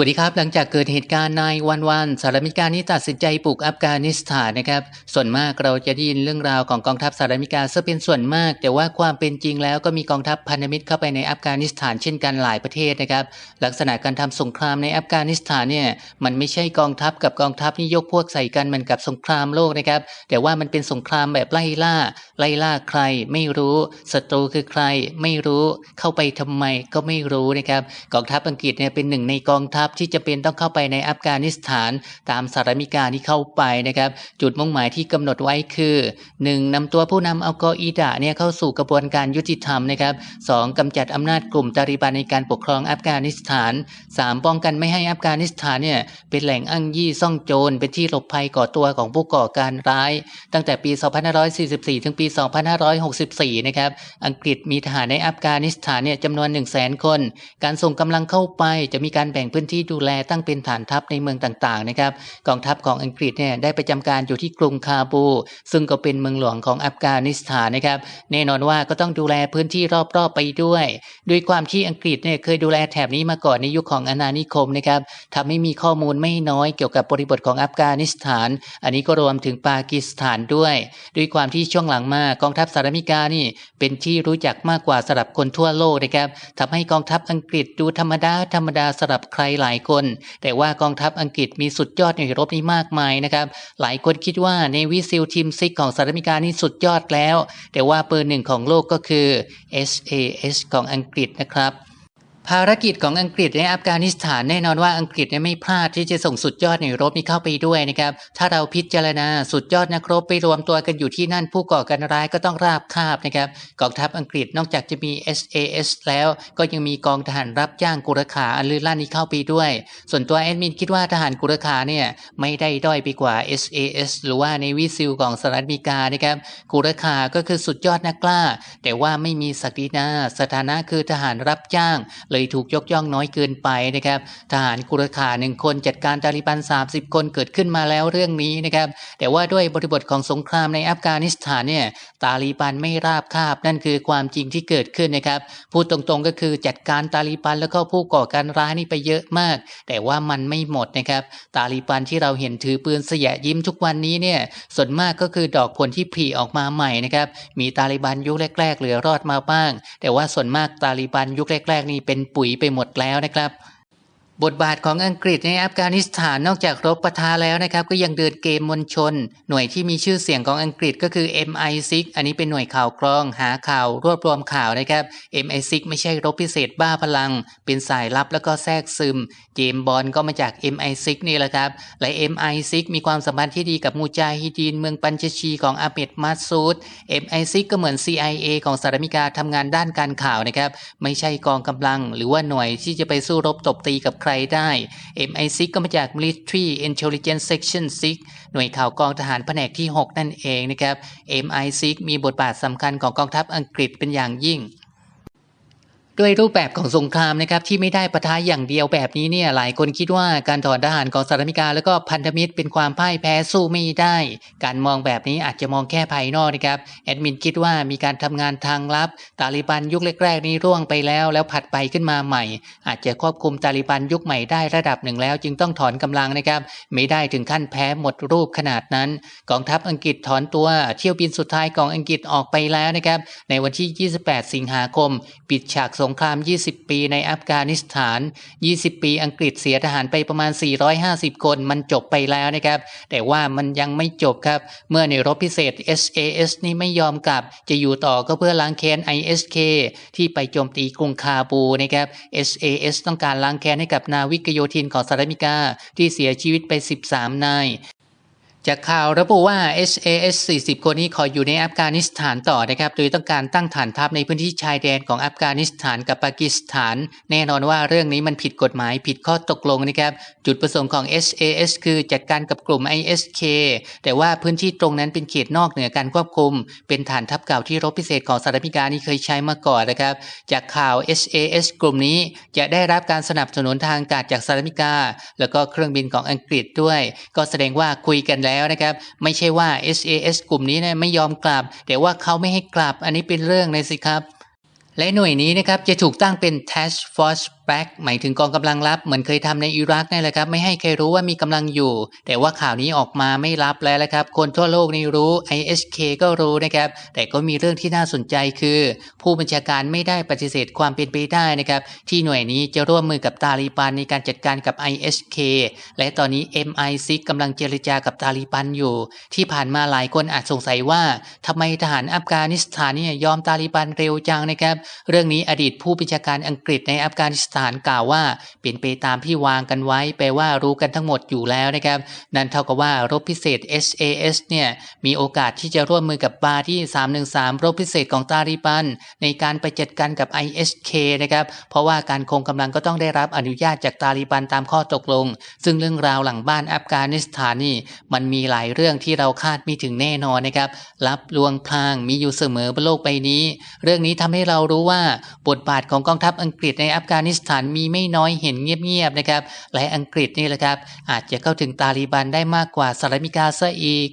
วัสดีครับ หลังจากเกิดเหตุการณ์ในวันวันสหรัฐอเมริกานี้ตัดสินใจปลุกอัฟกานิสถานนะครับ ส่วนมากเราจะได้ยินเรื่องราวของกองทัพสหรัฐอเมริกาซะเป็นส่วนมาก แต่ว่าความเป็นจริงแล้วก็มีกองทัพพันธมิตรเข้าไปในอัฟกานิสถานเช่นกันหลายประเทศนะครับ ลักษณะการทำสงครามในอัฟกานิสถานเนี่ยมันไม่ใช่กองทัพกับกองทัพนี่ยกพวกใส่กันเหมือนกับสงครามโลกนะครับ แต่ว่ามันเป็นสงครามแบบไล่ล่า ไล่ล่าใคร ไม่รู้ศัตรูคือใคร ไม่รู้เข้าไปทำไมก็ไม่รู้นะครับ กองทัพอังกฤษเนี่ยเป็นหนึ่งในกองทัพที่จะเป็นต้องเข้าไปในอัฟกานิสถานตามสหรัฐอเมริกาที่เข้าไปนะครับ จุดมุ่งหมายที่กำหนดไว้คือ 1. นำตัวผู้นำอัลกออิดะเนี่ยเข้าสู่กระบวนการยุติธรรมนะครับ 2. กำจัดอำนาจกลุ่มตาลิบันในการปกครองอัฟกานิสถาน 3. ป้องกันไม่ให้อัฟกานิสถานเนี่ยเป็นแหล่งอ้างยี่ซ่องโจรเป็นที่หลบภัยก่อตัวของผู้ก่อการร้าย ตั้งแต่ปี 2544 ถึงปี 2564 นะครับอังกฤษมีทหารในอัฟกานิสถานเนี่ยจำนวน 1 0 0 0 0 0 คน การส่งกำลังเข้าไปจะมีการแบ่งพื้นที่ดูแลตั้งเป็นฐานทัพในเมืองต่างๆนะครับกองทัพของอังกฤษเนี่ยได้ประจำการอยู่ที่กรุงคาบู ซึ่งก็เป็นเมืองหลวงของอัฟกานิสถานนะครับ แน่นอนว่าก็ต้องดูแลพื้นที่รอบๆไปด้วย ด้วยความที่อังกฤษเนี่ยเคยดูแลแถบนี้มาก่อนในยุคของอาณานิคมนะครับทำให้มีข้อมูลไม่น้อยเกี่ยวกับบริบทของอัฟกานิสถาน อันนี้ก็รวมถึงปากีสถานด้วย ด้วยความที่ช่วงหลังมากองทัพสหรัฐอเมริกานี่เป็นที่รู้จักมากกว่าสำหรับคนทั่วโลกนะครับทำให้กองทัพอังกฤษดูธรรมดาธรรมดาสำหรับใครหลายคน แต่ว่ากองทัพอังกฤษมีสุดยอดในรบนี้มากมายนะครับ หลายคนคิดว่าในวิซิลทีมซิกของสหรัฐอเมริกานี่สุดยอดแล้ว แต่ว่าเบอร์หนึ่งของโลกก็คือ SAS ของอังกฤษนะครับ ภารกิจของอังกฤษในอัฟกานิสถานแน่นอนว่าอังกฤษไม่พลาดที่จะส่งสุดยอดในรบนี้เข้าไปด้วยนะครับ ถ้าเราพิจารณาสุดยอดนักรบไปรวมตัวกันอยู่ที่นั่นผู้ก่อการร้ายก็ต้องราบคาบนะครับกองทัพอังกฤษนอกจากจะมี SAS แล้วก็ยังมีกองทหารรับจ้างกุรขาอันลือลั่นนี้เข้าไปด้วย ส่วนตัวแอดมินคิดว่าทหารกุรขาเนี่ยไม่ได้ด้อยไปกว่า SAS หรือว่าในวิซิลของสหรัฐอเมริกานะครับกุรขาก็คือสุดยอดนักกล้า แต่ว่าไม่มีศักดินาสถานะคือทหารรับจ้างเลยถูกยกย่องน้อยเกินไปนะครับ ทหารกุรขาหนึ่งคนจัดการตาลิบัน 30 คนเกิดขึ้นมาแล้วเรื่องนี้นะครับ แต่ว่าด้วยบริบทของสงครามในอัฟกานิสถานเนี่ยตาลิบันไม่ราบคาบนั่นคือความจริงที่เกิดขึ้นนะครับพูดตรงๆก็คือจัดการตาลิบันแล้วก็ผู้ก่อการร้ายนี่ไปเยอะมาก แต่ว่ามันไม่หมดนะครับ ตาลิบันที่เราเห็นถือปืนเสยยิ้มทุกวันนี้เนี่ยส่วนมากก็คือดอกผลที่ผลิออกมาใหม่นะครับมีตาลิบันยุคแรกๆเหลือรอดมาบ้าง แต่ว่าส่วนมากตาลิบันยุคแรกๆนี่เป็นปุ๋ยไปหมดแล้วนะครับ บทบาทของอังกฤษในอัฟกานิสถานนอกจากรบปะทะแล้วนะครับ ก็ยังเดินเกมมวลชน หน่วยที่มีชื่อเสียงของอังกฤษก็คือ MI6 อันนี้เป็นหน่วยข่าวกรอง หาข่าว รวบรวมข่าวนะครับ MI6 ไม่ใช่รบพิเศษบ้าพลัง เป็นสายลับแล้วก็แทรกซึม เจมบอลก็มาจาก MI6 นี่แหละครับ และ MI6 มีความสัมพันธ์ที่ดีกับมูจาฮิดีนเมืองปัญจชีของอาเมดมัสซูด MI6 ก็เหมือน CIA ของสหรัฐอเมริกาทำงานด้านการข่าวนะครับไม่ใช่กองกำลัง หรือว่าหน่วยที่จะไปสู้รบตบตีกับใครได้ MI6 ก็มาจาก Military Intelligence Section 6 หน่วยข่าวกองทหารแผนกที่ 6 นั่นเองนะครับ MI6 มีบทบาทสำคัญของกองทัพอังกฤษเป็นอย่างยิ่ง ด้วยรูปแบบของสงครามนะครับที่ไม่ได้ปะทะอย่างเดียวแบบนี้เนี่ยหลายคนคิดว่าการถอนทหารของสหรัฐอเมริกา แล้วก็พันธมิตรเป็นความพ่ายแพ้สู้ไม่ได้ การมองแบบนี้อาจจะมองแค่ภายนอกนะครับแอดมินคิดว่ามีการทำงานทางลับ ตาลิบันยุคแรกๆนี้ร่วงไปแล้ว แล้วผัดไปขึ้นมาใหม่ อาจจะควบคุมตาลิบันยุคใหม่ได้ระดับหนึ่งแล้ว จึงต้องถอนกำลังนะครับไม่ได้ถึงขั้นแพ้หมดรูปขนาดนั้นกองทัพอังกฤษถอนตัวเที่ยวบินสุดท้ายของอังกฤษออกไปแล้วนะครับในวันที่ 28 สิงหาคม ปิดฉากสงงคราม 20 ปีในอัฟกานิสถาน 20 ปีอังกฤษเสียทหารไปประมาณ 450 คน มันจบไปแล้วนะครับ แต่ว่ามันยังไม่จบครับ เมื่อในรบพิเศษ SAS นี่ไม่ยอมกลับ จะอยู่ต่อก็เพื่อล้างแค้น ISK ที่ไปโจมตีกรุงคาบูนะครับ SAS ต้องการล้างแค้นให้กับนาวิกโยธินของสหรัฐอเมริกาที่เสียชีวิตไป 13 นาย จากข่าวระบุว่า SAS 40 คนนี้ขออยู่ในอัฟกานิสถานต่อนะครับ โดยต้องการตั้งฐานทัพในพื้นที่ชายแดนของอัฟกานิสถานกับปากีสถาน แน่นอนว่าเรื่องนี้มันผิดกฎหมายผิดข้อตกลงนะครับ จุดประสงค์ของ SAS คือจัดการกับกลุ่ม ISK แต่ว่าพื้นที่ตรงนั้นเป็นเขตนอกเหนือการควบคุม เป็นฐานทัพเก่าที่รบพิเศษของสหรัฐอเมริกานี่เคยใช้มาก่อนนะครับ จากข่าว SAS กลุ่มนี้จะได้รับการสนับสนุนทางอากาศจากสหรัฐอเมริกา แล้วก็เครื่องบินของอังกฤษด้วย ก็แสดงว่าคุยกันแล้วนะครับ ไม่ใช่ว่า SAS กลุ่มนี้นะไม่ยอมกลับ แต่ว่าเขาไม่ให้กลับ อันนี้เป็นเรื่องเลยสิครับ และหน่วยนี้นะครับจะถูกตั้งเป็น Task Force แบ็กหมายถึงกองกำลังลับเหมือนเคยทำในอิรักนี่แหละครับ ไม่ให้ใครรู้ว่ามีกำลังอยู่ แต่ว่าข่าวนี้ออกมาไม่รับแล้วละครับ คนทั่วโลกนี่รู้ ISK ก็รู้นะครับ แต่ก็มีเรื่องที่น่าสนใจคือ ผู้บัญชาการไม่ได้ปฏิเสธความเป็นไปได้นะครับ ที่หน่วยนี้จะร่วมมือกับตาลีบันในการจัดการกับ ISK และตอนนี้ MI6 กำลังเจรจากับตาลีบันอยู่ ที่ผ่านมาหลายคนอาจสงสัยว่าทำไมทหารอัฟกานิสถานเนี่ยยอมตาลีบันเร็วจังนะครับ เรื่องนี้อดีตผู้บัญชาการอังกฤษในอัฟกานิสถานกล่าวว่าเป็นไปตามที่วางกันไว้ แปลว่ารู้กันทั้งหมดอยู่แล้วนะครับ นั่นเท่ากับว่ารบพิเศษ SAS เนี่ยมีโอกาสที่จะร่วมมือกับบาที่ 313 รบพิเศษของตาลีบัน ในการไปจัดการกับ ISK นะครับ เพราะว่าการคงกำลังก็ต้องได้รับอนุญาตจากตาลีบันตามข้อตกลง ซึ่งเรื่องราวหลังบ้านอัฟกานิสถานนี่มันมีหลายเรื่องที่เราคาดไม่ถึงแน่นอนนะครับรับลวงพลางมีอยู่เสมอบนโลกใบนี้ เรื่องนี้ทำให้เรารู้ว่าบทบาทของกองทัพอังกฤษในอัฟกานิสถานมีไม่น้อยเห็นเงียบๆนะครับและอังกฤษนี่แหละครับ อาจจะเข้าถึงตาลีบันได้มากกว่าสหรัฐอเมริกาซะอีก